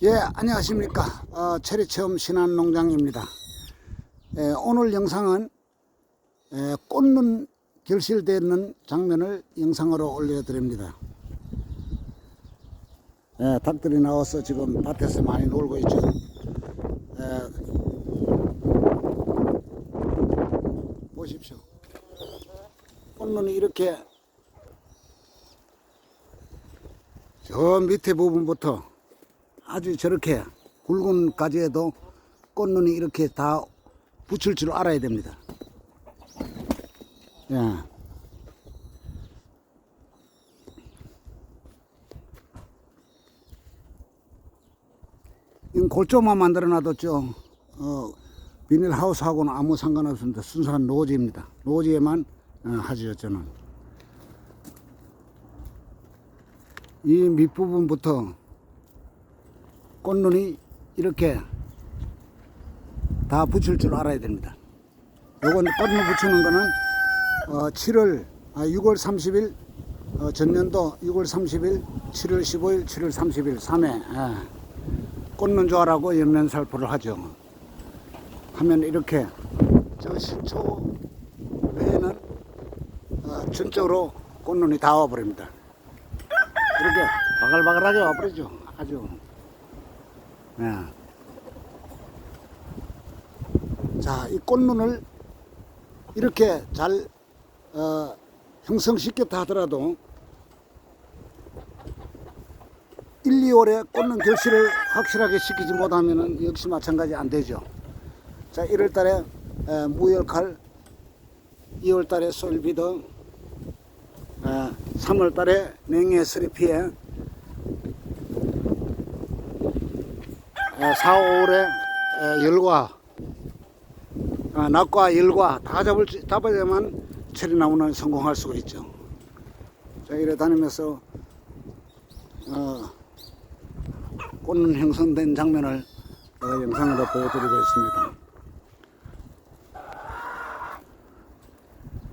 예, 안녕하십니까. 어, 체리체험 신안농장입니다. 예, 오늘 영상은 예, 꽃눈 결실되는 장면을 영상으로 올려드립니다. 예, 닭들이 나와서 지금 밭에서 많이 놀고 있죠. 예, 보십시오. 꽃눈이 이렇게 저 밑에 부분부터 아주 저렇게 굵은 가지에도 꽃눈이 이렇게 다 붙을 줄 알아야 됩니다. 예. 이건 골조만 만들어 놔뒀죠. 어, 비닐하우스하고는 아무 상관없습니다. 순수한 노지입니다. 노지에만 어, 하죠, 저는. 이 밑부분부터 꽃눈이 이렇게 다 붙일 줄 알아야 됩니다. 요건 꽃눈 붙이는 거는 어, 7월 아, 6월 30일 어, 전년도 6월 30일 7월 15일 7월 30일 3회 예. 꽃눈 조화라고 연면 살포를 하죠. 하면 이렇게 저 신초 외에는 어, 전적으로 꽃눈이 다 와버립니다. 이렇게 바글바글하게 와버리죠. 아주. 예. 자, 이 꽃눈을 이렇게 잘 어, 형성시켰다 하더라도 1, 2월에 꽃눈 결실을 확실하게 시키지 못하면 역시 마찬가지 안 되죠. 자, 1월 달에 에, 무열칼, 2월 달에 솔비더, 3월 달에 냉해 스리피에 4, 5월에 열과 아, 낮과 열과 다 잡을 수- 잡아야만 체리나무는 성공할 수가 있죠. 자 이래 다니면서 어, 꽃눈 형성된 장면을 어, 영상으로 보여드리고 있습니다.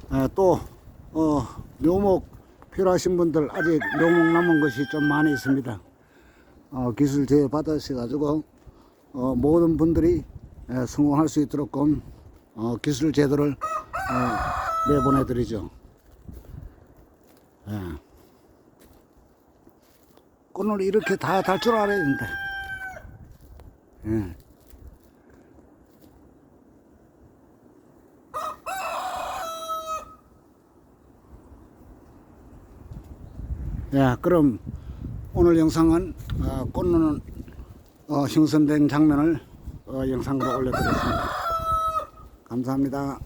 아, 또 어, 묘목 필요하신 분들 아직 묘목 남은 것이 좀 많이 있습니다. 어, 기술 제휴 받으셔가지고 어, 모든 분들이 에, 성공할 수 있도록 어, 기술 제도를 어, 내보내드리죠. 예. 꽃을 이렇게 다 달 줄 알아야 된다. 예. 야, 그럼 오늘 영상은 어, 꽃눈 어, 형성된 장면을 어, 영상으로 올려드렸습니다. 감사합니다.